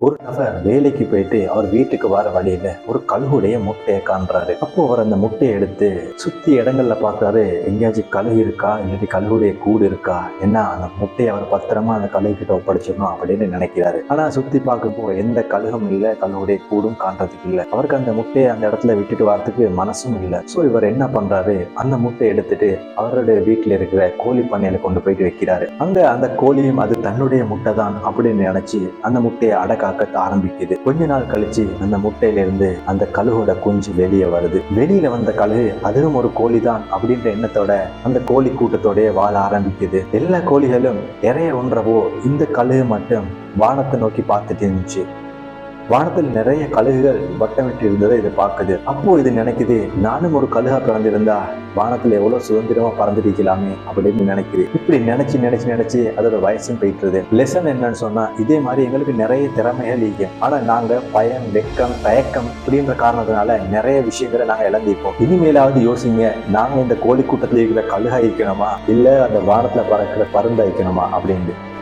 ஒரு நபர் வேலைக்கு போயிட்டு அவர் வீட்டுக்கு வர வழியில ஒரு கழுகுடைய முட்டையை காண்றாரு. அப்போ அவர் அந்த முட்டையை எடுத்து சுத்தி இடங்கள்ல பார்க்கறாரு. எங்கேயாச்சும் கழுகு இருக்கா? இல்லாட்டி கழுகுடைய கூடு இருக்கா? என்ன அந்த முட்டையை அவர் பத்திரமா அந்த கழுகு கிட்ட ஒப்படைச்சிடணும் அப்படின்னு நினைக்கிறாரு. ஆனா சுத்தி பார்க்கப்போ எந்த கழுகும் இல்ல கழுகுடைய கூடும் காண்றதுக்கு இல்ல. அவருக்கு அந்த முட்டையை அந்த இடத்துல விட்டுட்டு வரதுக்கு மனசும் இல்ல. சோ இவர் என்ன பண்றாரு? அந்த முட்டையை எடுத்துட்டு அவருடைய வீட்டுல இருக்கிற கோழி பண்ணையில கொண்டு போயிட்டு வைக்கிறாரு. அங்க அந்த கோழியும் அது தன்னுடைய முட்டை தான் அப்படின்னு நினைச்சு அந்த முட்டையை அடக்க காக்க ஆரம்பிக்குது. கொஞ்ச நாள் கழிச்சு அந்த முட்டையில இருந்து அந்த கழுகோட குஞ்சு வெளியே வருது. வெளியில வந்த கழுகு அதுவும் ஒரு கோழி தான் அப்படின்ற எண்ணத்தோட அந்த கோழி கூட்டத்தோடய வாழ ஆரம்பிக்குது. எல்லா கோழிகளும் இறைய ஒன்றவோ இந்த கழுகு மட்டும் வானத்தை நோக்கி பார்த்துட்டு இருந்துச்சு. வானத்தில் நிறைய கழுகுகள் வட்டமிட்டு இருந்ததை இதை பார்க்குது. அப்போ இது நினைக்குது நானும் ஒரு கழுகா பிறந்திருந்தா வானத்தில் எவ்வளவு சுதந்திரமா பறந்துருக்கலாமே அப்படின்னு நினைக்குது. இப்படி நினைச்சு நினைச்சு நினைச்சு அதோட வயசும் போயிட்டுருது. லெசன் என்னன்னு சொன்னா இதே மாதிரி எங்களுக்கு நிறைய திறமைகள் இருக்கும் ஆனா நாங்க பயம் வெக்கம் தயக்கம் இப்படின்ற காரணத்தினால நிறைய விஷயங்களை நாங்க இழந்திருப்போம். இனிமேலாவது யோசிங்க நாங்க இந்த கோழி கூட்டத்தில் இருக்கிற கழுகா இருக்கணுமா? இல்ல அந்த வானத்துல பறக்கிற பருந்தா இருக்கணுமா? அப்படின்னு